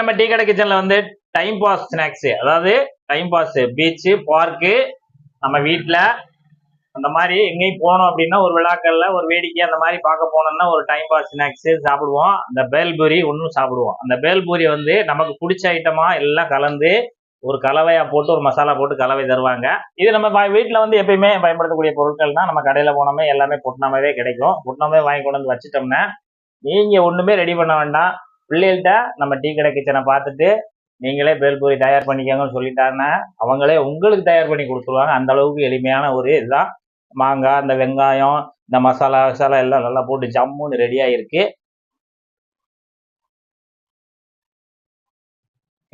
நம்ம டீ கடை கிச்சன்ல வந்து டைம் பாஸ் ஸ்நாக்ஸ் அதாவது டைம் பாஸ் பீச்சு பார்க்கு நம்ம வீட்டில் அந்த மாதிரி எங்கேயும் போனோம் அப்படின்னா ஒரு விழாக்கள்ல ஒரு வேடிக்கை அந்த மாதிரி பார்க்க போனோம்னா ஒரு டைம் பாஸ் ஸ்நாக்ஸ் சாப்பிடுவோம். அந்த பேல்பூரி ஒன்றும் சாப்பிடுவோம். அந்த பேல்பூரி வந்து நமக்கு பிடிச்ச ஐட்டமா எல்லாம் கலந்து ஒரு கலவையா போட்டு ஒரு மசாலா போட்டு கலவை தருவாங்க. இது நம்ம வீட்டில் வந்து எப்பயுமே பயன்படுத்தக்கூடிய பொருட்கள் தான் நம்ம கடையில போனோமே எல்லாமே பொட்டினாமே கிடைக்கும். புட்னாமே வாங்கி கொண்டு வந்து வச்சுட்டோம்னா நீங்க ஒண்ணுமே ரெடி பண்ண வேண்டாம். பிள்ளைகள்கிட்ட நம்ம டீ கடை கிச்சனை பார்த்துட்டு நீங்களே பேல்பூரி தயார் பண்ணிக்கோங்கன்னு சொல்லிட்டாங்கன்னா அவங்களே உங்களுக்கு தயார் பண்ணி கொடுத்துருவாங்க. அந்த அளவுக்கு எளிமையான ஒரு இதுதான். மாங்காய் இந்த வெங்காயம் இந்த மசாலா மசாலா எல்லாம் நல்லா போட்டு ஜம்முன்னு ரெடியாக ஆயிருக்கு.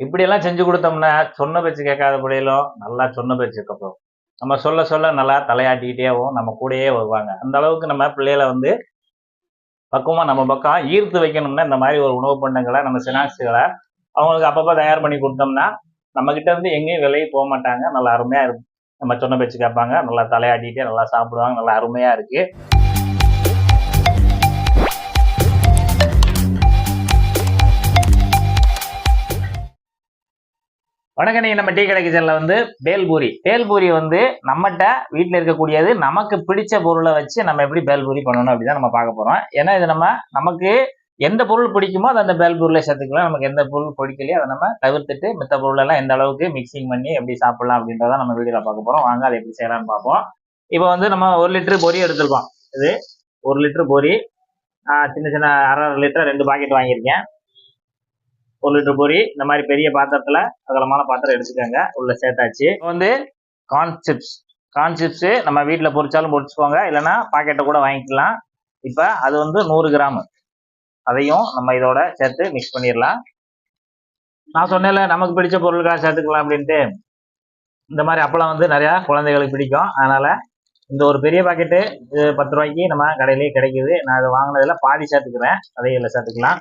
இப்படியெல்லாம் செஞ்சு கொடுத்தோம்னா சொன்ன பேச்சு கேட்காத பிள்ளைகளும் நல்லா சொன்ன பேச்சுக்கு அப்புறம் நம்ம சொல்ல சொல்ல நல்லா தலையாட்டிக்கிட்டேவும் நம்ம கூடயே வருவாங்க. அந்த அளவுக்கு நம்ம பிள்ளைகளை வந்து பக்குவமாக நம்ம பக்கம் ஈர்த்து வைக்கணும்னா இந்த மாதிரி ஒரு உணவு பண்டங்களை நம்ம ஸ்நாக்ஸுகளை அவங்களுக்கு அப்பப்போ தயார் பண்ணி கொடுத்தோம்னா நம்மக்கிட்ட இருந்து எங்கேயும் விலையை போக மாட்டாங்க. நல்லா அருமையாக இருக்கும் நம்ம சொன்ன பேச்சு கேட்பாங்க. நல்லா தலையாட்டிகிட்டே நல்லா சாப்பிடுவாங்க. நல்லா அருமையாக இருக்குது வணக்கண்ணி நம்ம டீ கடை செல்ல வந்து பேல்பூரி. பேல்பூரி வந்து நம்மகிட்ட வீட்டில் இருக்கக்கூடியது நமக்கு பிடிச்ச பொருளை வச்சு நம்ம எப்படி பேல்பூரி பண்ணணும் அப்படிதான் நம்ம பார்க்க போகிறோம் ஏன்னா இது நம்ம நமக்கு எந்த பொருள் பிடிக்குமோ அதை அந்த பேல்பூரில் சேர்த்துக்கலாம். நமக்கு எந்த பொருள் பிடிக்கலையோ அதை நம்ம தவிர்த்துட்டு மித்த பொருளெல்லாம் எந்த அளவுக்கு மிக்சிங் பண்ணி எப்படி சாப்பிடலாம் அப்படின்றத நம்ம வீடியோவில் பார்க்க போகிறோம் வாங்க அதை எப்படி செய்யலாம்னு பார்ப்போம். இப்போ வந்து நம்ம ஒரு லிட்டரு பொரி எடுத்துருக்கோம். இது ஒரு லிட்டரு பொரி. சின்ன சின்ன அரை லிட்டர் ரெண்டு பாக்கெட் வாங்கியிருக்கேன். ஒரு லிட்டர் பொரி இந்த மாதிரி பெரிய பாத்திரத்துல அகலமான பாத்திரம் எடுத்துக்கோங்க. உள்ள சேர்த்தாச்சு. வந்து கான்செப்ட்ஸ் சிப்ஸ் நம்ம வீட்டில் பொறிச்சாலும் பொறிச்சுக்கோங்க இல்லைன்னா பாக்கெட்டை கூட வாங்கிக்கலாம். இப்போ அது வந்து நூறு கிராம். அதையும் நம்ம இதோட சேர்த்து மிக்ஸ் பண்ணிடலாம். நான் சொன்னேன்ல நமக்கு பிடிச்ச பொருட்களை சேர்த்துக்கலாம் அப்படின்ட்டு. இந்த மாதிரி அப்பளம் வந்து நிறையா குழந்தைகளுக்கு பிடிக்கும். அதனால் இந்த ஒரு பெரிய பாக்கெட்டு இது பத்து ரூபாய்க்கு நம்ம கடையிலேயே கிடைக்குது. நான் அதை வாங்கினதில் பாதி சேர்த்துக்கிறேன். அதையும் இதில் சேர்த்துக்கலாம்.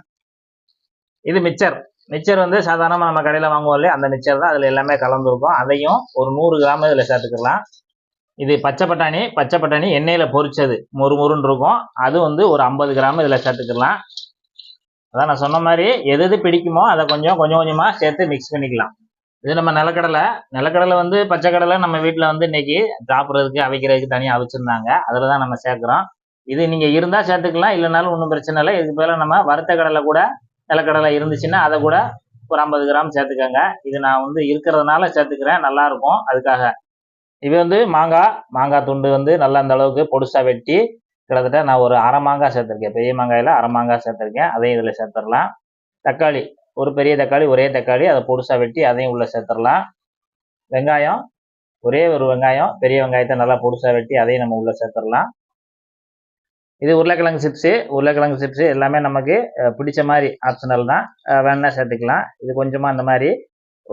இது மிச்சர் மிச்சர் வந்து சாதாரணமாக நம்ம கடையில் வாங்குவோம் இல்லையா? அந்த மிச்சர் தான் அதில் எல்லாமே கலந்துருக்கும். அதையும் ஒரு நூறு கிராம் இதில் சேர்த்துக்கலாம். இது பச்சை பட்டாணி பச்சை பட்டாணி எண்ணெயில் பொரிச்சது. மொறு மொறுன்னு இருக்கும். அது வந்து ஒரு ஐம்பது கிராம் இதில் சேர்த்துக்கலாம். அதான் நான் சொன்ன மாதிரி எது எது பிடிக்குமோ அதை கொஞ்சம் கொஞ்சம் கொஞ்சமாக சேர்த்து மிக்ஸ் பண்ணிக்கலாம். இது நம்ம நிலக்கடலை. நிலக்கடலை வந்து பச்சை கடலை நம்ம வீட்டில் வந்து இன்னைக்கு சாப்பிட்றதுக்கு அவைக்கிறதுக்கு தனியாக அவிச்சிருந்தாங்க. அதில் தான் நம்ம சேர்க்குறோம். இது நீங்கள் இருந்தால் சேர்த்துக்கலாம். இல்லைனாலும் ஒன்றும் பிரச்சனை இல்லை. இதுக்கு பதிலாக நம்ம வறுத்த கடலை கூட நிலக்கடலை இருந்துச்சுன்னா அதை கூட ஒரு ஐம்பது கிராம் சேர்த்துக்கோங்க. இது நான் வந்து இருக்கிறதுனால சேர்த்துக்கிறேன். நல்லா இருக்கும். அதுக்காக இது வந்து மாங்காய் மாங்காய் துண்டு வந்து நல்லா அந்த அளவுக்கு பொடுசா வெட்டி கிட்டத்தட்ட நான் ஒரு அரை மாங்காய் சேர்த்துருக்கேன். பெரிய மாங்காயில் அரை மாங்காய் சேர்த்துருக்கேன். அதையும் இதில் சேர்த்துடலாம் தக்காளி ஒரு பெரிய தக்காளி ஒரே தக்காளி. அதை பொடுசாக வெட்டி அதையும் உள்ளே சேர்த்துடலாம் வெங்காயம் ஒரே ஒரு வெங்காயம். பெரிய வெங்காயத்தை நல்லா பொடுசா வெட்டி அதையும் நம்ம உள்ளே சேர்த்துடலாம் இது உருளைக்கிழங்கு சிப்ஸு உருளைக்கிழங்கு சிப்ஸு எல்லாமே நமக்கு பிடிச்ச மாதிரி ஆப்ஷனல் தான். வேணா சேர்த்துக்கலாம். இது கொஞ்சமாக அந்த மாதிரி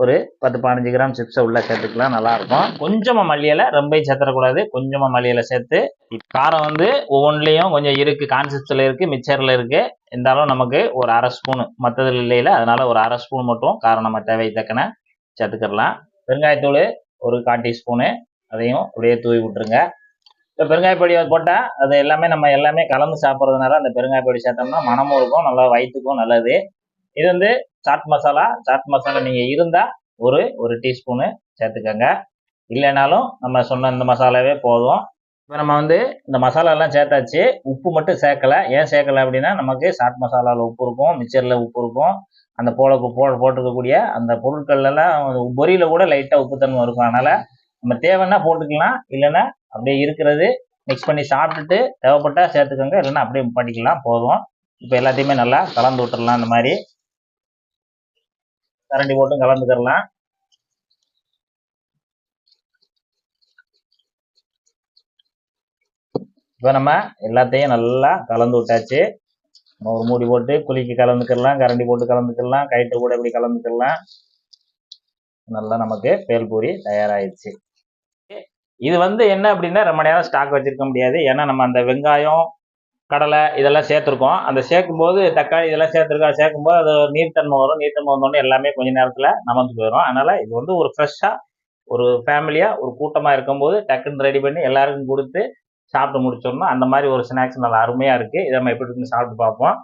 ஒரு பத்து பதினஞ்சு கிராம் சிப்ஸை உள்ளே சேர்த்துக்கலாம். நல்லாயிருக்கும் கொஞ்சமாக மல்லியில் ரொம்பையும் சேர்த்துடக்கூடாது. கொஞ்சமாக மல்லியில் சேர்த்து காரம் வந்து ஒவ்வொன்றிலையும் கொஞ்சம் இருக்குது கான்சிப்ஸில் இருக்குது மிக்சரில் இருக்குது இருந்தாலும் நமக்கு ஒரு அரை ஸ்பூனு மற்றதில் இல்லையில அதனால் ஒரு அரை ஸ்பூன் மட்டும் காரம் நம்ம தேவை தக்கன சேர்த்துக்கிடலாம் பெருங்காயத்தூள் ஒரு கால் டீஸ்பூனு அதையும் அப்படியே தூவி விட்டுருங்க. இப்போ பெருங்காயப்பொடி போட்டால் அது எல்லாமே நம்ம எல்லாமே கலந்து சாப்பிட்றதுனால அந்த பெருங்காயப்பொடி சேர்த்தோம்னா மனமும் இருக்கும் நல்லா வயிற்றுக்கும் நல்லது. இது வந்து சாட் மசாலா சாட் மசாலா நீங்கள் இருந்தால் ஒரு ஒரு டீஸ்பூனு சேர்த்துக்கோங்க. இல்லைனாலும் நம்ம சொன்ன இந்த மசாலாவே போதும். இப்போ நம்ம வந்து இந்த மசாலாலாம் சேர்த்தாச்சு உப்பு மட்டும் சேர்க்கலை. ஏன் சேர்க்கல அப்படின்னா நமக்கு சாட் மசாலாவில் உப்பு இருக்கும் மிச்சரில் உப்பு இருக்கும். அந்த போல போ போட்டிருக்கக்கூடிய அந்த பொருட்கள்லாம் பொரியில் கூட லைட்டாக உப்புத்தன்மை இருக்கும். அதனால் நம்ம தேவைன்னா போட்டுக்கலாம் இல்லைன்னா அப்படியே இருக்கிறது. மிக்ஸ் பண்ணி சாப்பிட்டுட்டு தேவைப்பட்டா சேர்த்துக்கோங்க. இல்லைன்னா அப்படியே பண்ணிக்கலாம். போதும். இப்போ எல்லாத்தையுமே நல்லா கலந்து விட்டுடலாம் இந்த மாதிரி. கரண்டி போட்டு கலந்துக்கிறலாம். இப்போ நம்ம எல்லாத்தையும் நல்லா கலந்து விட்டாச்சு. நம்ம ஒரு மூடி போட்டு குளிக்கு கலந்துக்கிடலாம் கரண்டி போட்டு கலந்துக்கிடலாம் கயிற்று கூட இப்படி கலந்துக்கலாம் நல்லா நமக்கு பேல்பூரி தயாராகிடுச்சு இது வந்து என்ன அப்படின்னா ரொம்ப நேரம் ஸ்டாக் வச்சிருக்க முடியாது. ஏன்னா நம்ம அந்த வெங்காயம் கடலை இதெல்லாம் சேர்த்துருக்கோம். அந்த சேர்க்கும்போது தக்காளி இதெல்லாம் சேர்த்துருக்கோம். சேர்க்கும்போது அது ஒரு நீர்த்தன்மை வரும். நீர்த்தன்மை வந்தோடனே எல்லாமே கொஞ்ச நேரத்தில் நமந்து போயிடும் அதனால இது வந்து ஒரு ஃப்ரெஷ்ஷாக ஒரு ஃபேமிலியாக ஒரு கூட்டமாக இருக்கும்போது டக்குன்னு ரெடி பண்ணி எல்லாருக்கும் கொடுத்து சாப்பிட்டு முடிச்சோம்னா அந்த மாதிரி ஒரு ஸ்நாக்ஸ் நல்லா அருமையாக இருக்குது இதை நம்ம எப்படி இருக்குன்னு சாப்பிட்டு பார்ப்போம்.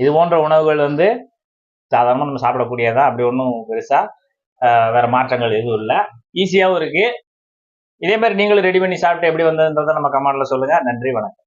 இது போன்ற உணவுகள் வந்து சாதாரணமாக நம்ம சாப்பிடக்கூடியதான் அப்படி ஒன்றும் பெருசாக வேற மாற்றங்கள் எதுவும் இல்லை. ஈஸியாகவும் இருக்கு. இதே மாதிரி நீங்களும் ரெடி பண்ணி சாப்பிட்டு எப்படி வந்ததுன்றதை நம்ம கமெண்ட்ல சொல்லுங்க. நன்றி வணக்கம்.